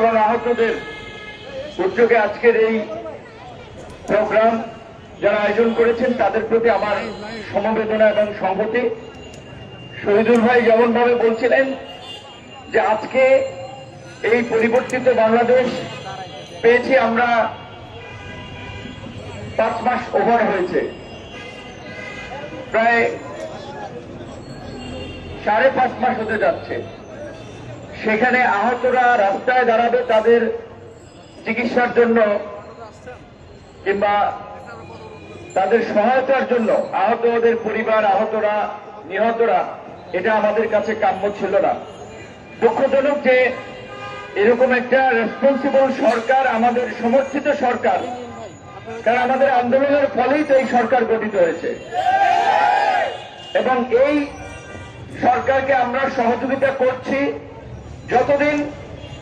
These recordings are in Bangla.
এবং আহতদের উদ্যোগে আজকের এই প্রোগ্রাম যারা আয়োজন করেছেন, তাদের প্রতি আমার সমবেদনা এবং সংহতি। শহীদুল ভাই যেমন ভাবে বলছিলেন যে আজকে এই পরিবর্তিত বাংলাদেশ পেয়েছি আমরা পাঁচ মাস ওভার হয়েছে। প্রায় সাড়ে পাঁচ মাস হতে যাচ্ছে। সেখানে আহতরা রাস্তায় দাঁড়াবে তাদের চিকিৎসার জন্য কিংবা তাদের সহায়তার জন্য। আহতদের পরিবার, আহতরা, নিহতরা, এটা আমাদের কাছে কাম্য ছিল না। দুঃখজনক যে এরকম একটা রেসপন্সিবল সরকার, আমাদের সমর্থিত সরকার, কারণ আমাদের আন্দোলনের ফলেই তো এই সরকার গঠিত হয়েছে। এবং এই সরকারকে আমরা সহযোগিতা করছি। যতদিন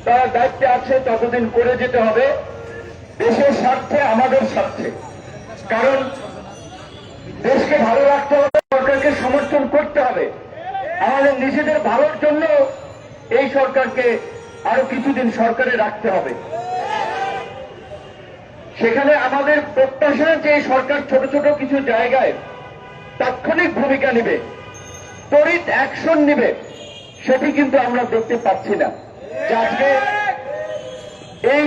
তার দায়িত্বে আছে, ততদিন করে যেতে হবে। দেশের স্বার্থে, আমাদের স্বার্থে। কারণ দেশকে ভালো রাখতে হবে, সরকারকে সমর্থন করতে হবে। আমাদের নিজেদের ভালোর জন্য এই সরকারকে আরও কিছুদিন সরকারে রাখতে হবে। সেখানে আমাদের প্রত্যাশা যে সরকার ছোট ছোট কিছু জায়গায় তাৎক্ষণিক ভূমিকা নেবে, তড়িৎ অ্যাকশন নেবে। সেটি কিন্তু আমরা দেখতে পাচ্ছি না। আজকে এই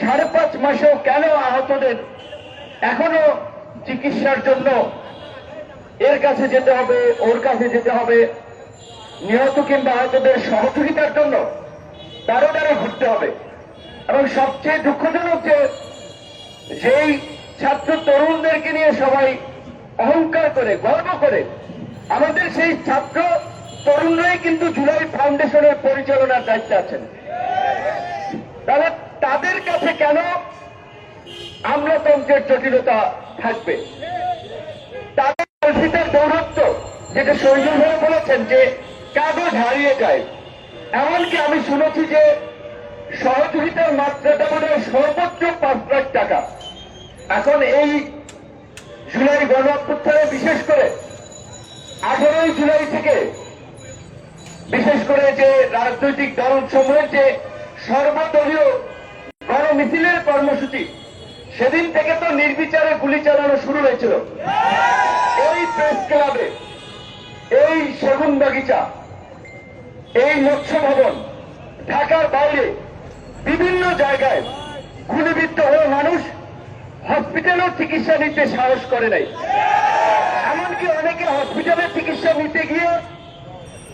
সাড়ে পাঁচ মাসেও কেন আহতদের এখনও চিকিৎসার জন্য এর কাছে যেতে হবে, ওর কাছে যেতে হবে, নিহত কিংবা আহতদের সহযোগিতার জন্য তারও দ্বারা ঘুরতে হবে। এবং সবচেয়ে দুঃখজনক যে যেই ছাত্র তরুণদেরকে নিয়ে সবাই অহংকার করে, গর্ব করে, আমাদের সেই ছাত্র তরুণরাই কিন্তু জুলাই ফাউন্ডেশনের পরিচালনার দায়িত্বে আছেন। তাহলে তাদের কাছে কেন আমলাতন্ত্রের জটিলতা থাকবে? তাদের ভিতর দৌরত্ব যেটা শহীদুল ভাই বলেছেন যে কাগজ হারিয়ে যায়। এমনকি আমি শুনেছি যে সহযোগিতার মাত্রাটা মানে সর্বোচ্চ পাঁচ লাখ টাকা। এখন এই জুলাই গণ বিশেষ করে আঠারোই জুলাই থেকে বিশেষ করে যে রাজনৈতিক দল সমূহের যে সর্বদলীয় গণমিছিলের কর্মসূচি, সেদিন থেকে তো নির্বিচারে গুলি চালানো শুরু হয়েছিল। এই প্রেস ক্লাবে এই সেগুন বাগিচা, এই মৎস্য ভবন, ঢাকার বাইরে বিভিন্ন জায়গায় গুলিবিদ্ধ হয়ে মানুষ হসপিটালেও চিকিৎসা নিতে সাহস করে নাই। এমনকি অনেকে হসপিটালে চিকিৎসা নিতে গিয়ে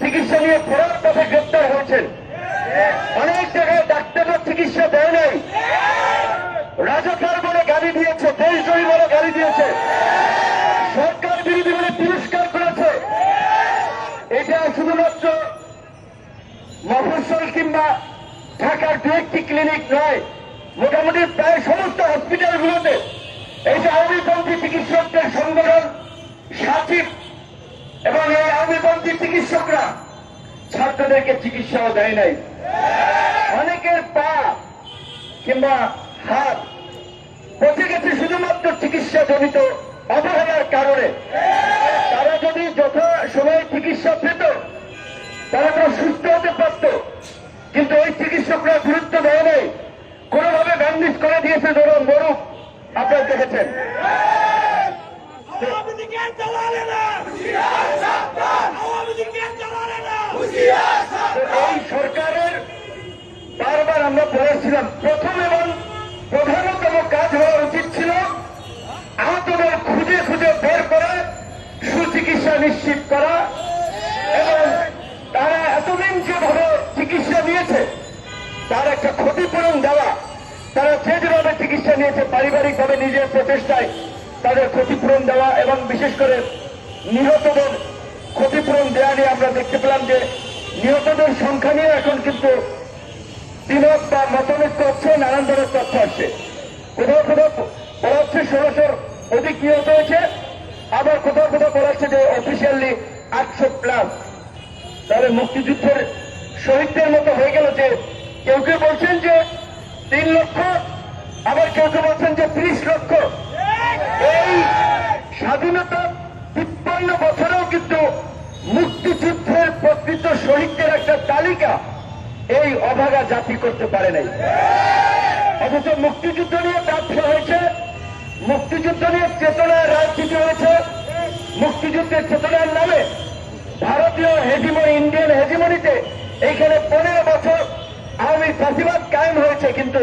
চিকিৎসা নিয়ে ফেরার পথে গ্রেপ্তার হয়েছেন। অনেক জায়গায় ডাক্তাররা চিকিৎসা দেয় নাই। রাজকার বলে গালি দিয়েছে দেশজয়ী বলে গালি দিয়েছে। সরকার বিরোধী বলে তিরস্কার করেছে। এটা শুধুমাত্র মফস্বল কিংবা ঢাকার দু একটি ক্লিনিক নয়, মোটামুটি প্রায় সমস্ত হসপিটালগুলোতে। এই যে আওয়ামীপন্থী চিকিৎসকদের সংগঠন সাচিব এবং এই আওয়ামীপন্থী চিকিৎসকরা ছাত্রদেরকে চিকিৎসাও দেয় নাই। অনেকের পা কিংবা হাত পচে গেছে শুধুমাত্র চিকিৎসা জনিত অবহেলার কারণে। তারা যদি যথা সময় চিকিৎসা পেত, তারা তো সুস্থ হতে পারত। কিন্তু ওই চিকিৎসকরা গুরুত্ব দেয় নাই। কোনোভাবে ব্যান্ডিজ করে দিয়েছে ধরুন মরুক। আপনারা দেখেছেন। সুচিকিৎসা নিশ্চিত করা এবং তারা এতদিন যেভাবে চিকিৎসা নিয়েছে, তার একটা ক্ষতিপূরণ দেওয়া, তারা যে যেভাবে চিকিৎসা নিয়েছে, পারিবারিকভাবে নিজের প্রচেষ্টায় তাদের ক্ষতিপূরণ দেওয়া এবং বিশেষ করে নিহতদের ক্ষতিপূরণ দেওয়া নিয়ে আমরা দেখতে পেলাম যে নিহতদের সংখ্যা নিয়ে এখন কিন্তু বিনোদ বা মতামত হচ্ছে, নানান ধরনের তথ্য আসছে। কোথাও কোথাও বলা হচ্ছে ষোলোশোর অধিক নিহত হয়েছে। আবার কোথাও কোথাও বলা হচ্ছে যে অফিসিয়ালি আটশো প্লাস তাহলে মুক্তিযুদ্ধের শহীদদের মতো হয়ে গেল যে কেউ কেউ বলছেন যে তিন লক্ষ, আবার কেউ কেউ বলছেন যে ত্রিশ লক্ষ। এই স্বাধীনতা তিপ্পান্ন বছরেও কিন্তু মুক্তিযুদ্ধের প্রকৃত শহীদদের একটা তালিকা এই অভাগা জাতি করতে পারে নাই। অথচ মুক্তিযুদ্ধ নিয়ে ব্যবসা হয়েছে মুক্তিযুদ্ধ নিয়ে চেতনার রাজনীতি হয়েছে। মুক্তিযুদ্ধের চেতনার নামে ভারতীয় হেজিমনি ইন্ডিয়ান হেজিমনিতে এইখানে পনেরো বছর আওয়ামী ফাঁসিবাদ কায়েম হয়েছে, কিন্তু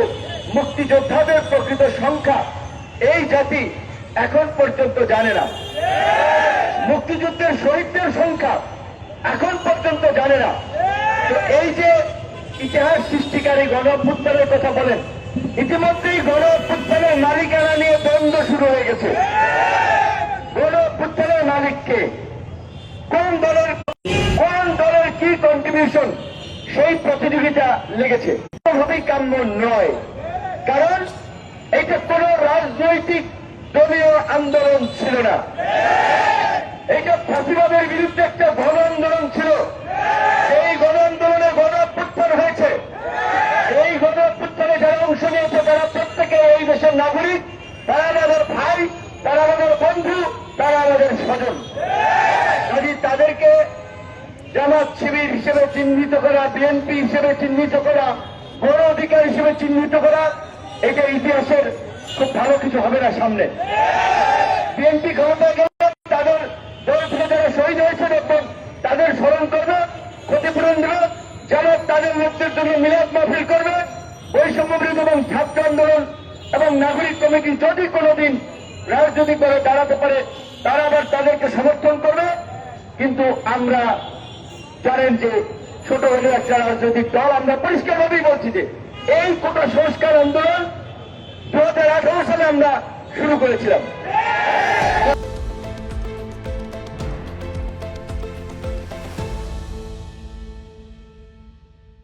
মুক্তিযোদ্ধাদের প্রকৃত সংখ্যা এই জাতি এখন পর্যন্ত জানে না। মুক্তিযুদ্ধের শহীদদের সংখ্যা এখন পর্যন্ত জানে না। এই যে ইতিহাস সৃষ্টিকারী গণ কথা বলেন ইতিমধ্যেই গণ অভ্যুত্থানের মালিকানা নিয়ে দ্বন্দ্ব শুরু হয়ে গেছে। গণ অভ্যুত্থানের মালিককে কোন দলের কোন দলের কি কন্ট্রিবিউশন সেই প্রতিযোগিতা লেগেছে। কোনোভাবেই কাম্য নয়। কারণ এটা কোন রাজনৈতিক দলীয় আন্দোলন ছিল না এটা ফাঁসিবাদের বিরুদ্ধে একটা গণ আন্দোলন ছিল এই গণ আন্দোলনে গণ অভ্যুত্থান হয়েছে এই গণ অভ্যুত্থানে যারা অংশ নিয়েছে তারা প্রত্যেকে এই দেশের নাগরিক তারা আমাদের ভাই তারা আমাদের বন্ধু তারা আমাদের স্বজন কাজে তাদেরকে জামাত শিবির হিসেবে চিহ্নিত করা, বিএনপি হিসেবে চিহ্নিত করা, গণ অধিকার হিসেবে চিহ্নিত করা, এটা ইতিহাসের খুব ভালো কিছু হবে না সামনে। বিএনপি ক্ষমতায় গেলে তাদের দল থেকে যারা শহীদ হয়েছে দেখবেন তাদের স্মরণ করবে, ক্ষতিপূরণ দেবে যেমন তাদের মৃত্যুর জন্য মিলাদ মাহফিল করবে, বৈষম্য বিরোধী এবং ছাত্র আন্দোলন এবং নাগরিক কমিটি যদি কোনোদিন রাজনৈতিকভাবে দাঁড়াতে পারে তারা আবার তাদেরকে সমর্থন করবে। কিন্তু আমরা জানেন যে ছোট হলে একটা রাজনৈতিক দল, আমরা পরিষ্কারভাবেই বলছি যে এই কোটা সংস্কার আন্দোলন দু হাজার আঠারো সালে আমরা শুরু করেছিলাম।